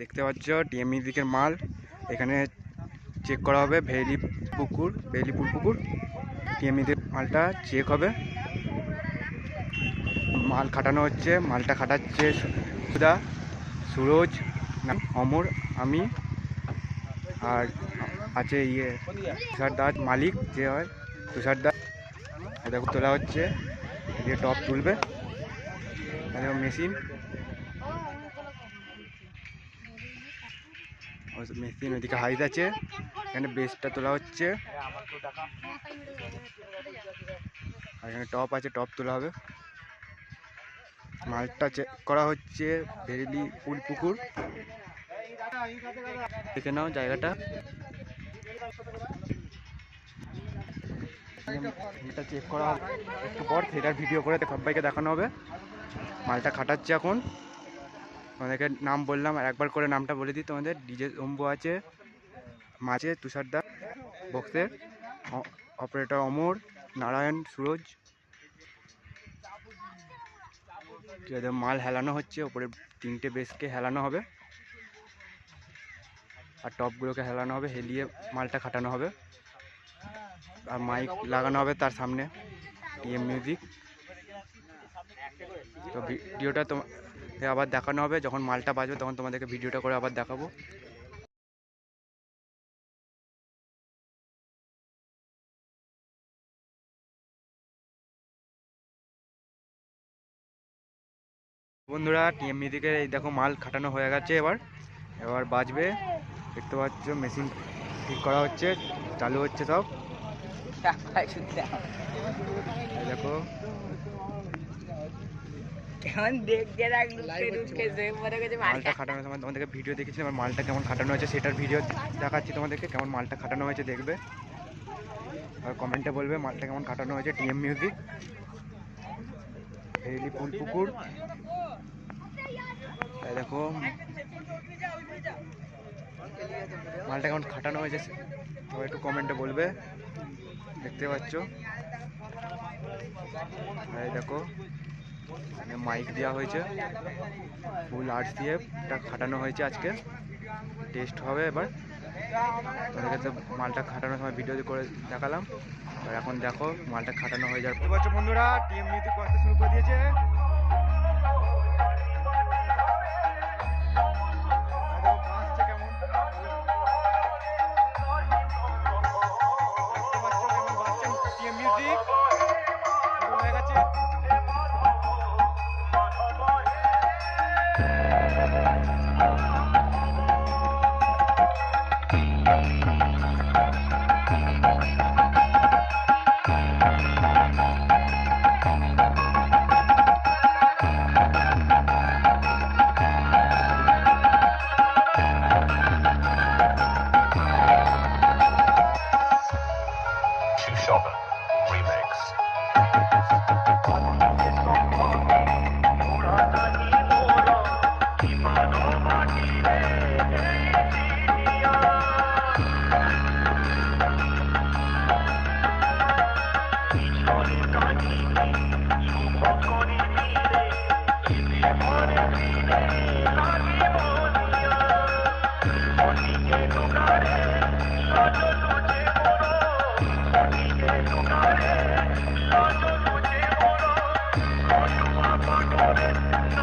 দেখতে পাচ্ছ টিএম মিউজিকের মাল। এখানে চেক করা হবে ভেলি পুকুর ভেলিপুর পুকুর। টিএম মিউজিক মালটা চেক হবে। মাল খাটানো হচ্ছে, মালটা খাটাচ্ছে সুদা সুরজ অমর, আমি, আর আছে ইয়ে তুষার দাস মালিক, যে হয় তুষার দাস। দেখো তোলা হচ্ছে, এদিকে টপ তুলবে। মেশিন মেশিন ওইদিকে হাইট আছে। এখানে বেসটা তোলা হচ্ছে। আর এখানে টপ আছে টপ তোলা হবে। মালটা চেক করা হচ্ছে ভেরিলি ফুল পুকুর। দেখে নাও জায়গাটা। এটা চেক করা একটু পর সেটার ভিডিও করে সবাইকে দেখানো হবে। মালটা খাটাচ্ছে এখন। তোমাদেরকে নাম বললাম আর একবার করে নামটা বলে দিই। তোমাদের ডিজে অম্বু আছে, মাঝে তুষারদা বক্সের অপারেটর অমর, নারায়ণ, সুরজ। মাল হেলানো হচ্ছে, ওপরে তিনটে বেসকে হেলানো হবে। আর টপগুলোকে হেলানো হবে, হেলিয়ে মালটা খাটানো হবে। আর মাইক লাগানো হবে তার সামনে, টিএম মিউজিক। তো ভিডিওটা তো আবার দেখানো হবে, যখন মালটা বাজবে তখন তোমাদেরকে ভিডিওটা করে আবার দেখাবো। বন্ধুরা টিএম মিউজিকের এই দেখো মাল খাটানো হয়ে গেছে এবার। এবার বাজবে, দেখতে পাচ্ছ মেশিন ঠিক করা হচ্ছে, চালু হচ্ছে সব। দেখো কেমন দেখতে লাগল ফেরুকে যে মনে করছে মালটা খাটানোর সময় তোমাদেরকে ভিডিও দেখেছিলাম আর মালটা কেমন খাটানো হয়েছে সেটার ভিডিও দেখাচ্ছি তোমাদেরকে কেমন মালটা খাটানো হয়েছে দেখবে। আর কমেন্টে বলবে মালটা কেমন খাটানো হয়েছে টিএম মিউজিক ফুল পুকুর এই দেখো। মালটা কেমন খাটানো হয়েছে সবাই একটু কমেন্টে বলবে। দেখতে পাচ্ছ। এই দেখো। এখানে মাইক দেওয়া হয়েছে। ফুল আর্টস দিয়ে এটা খাটানো হয়েছে আজকে। টেস্ট হবে এবার। তোমাদের কাছে মালটা খাটানোর সময় ভিডিও করে দেখালাম। আর এখন দেখো মালটা খাটানো হয়ে যাবে। বন্ধুরা টিএম নিতে করতে শুরু করে দিয়েছে। out and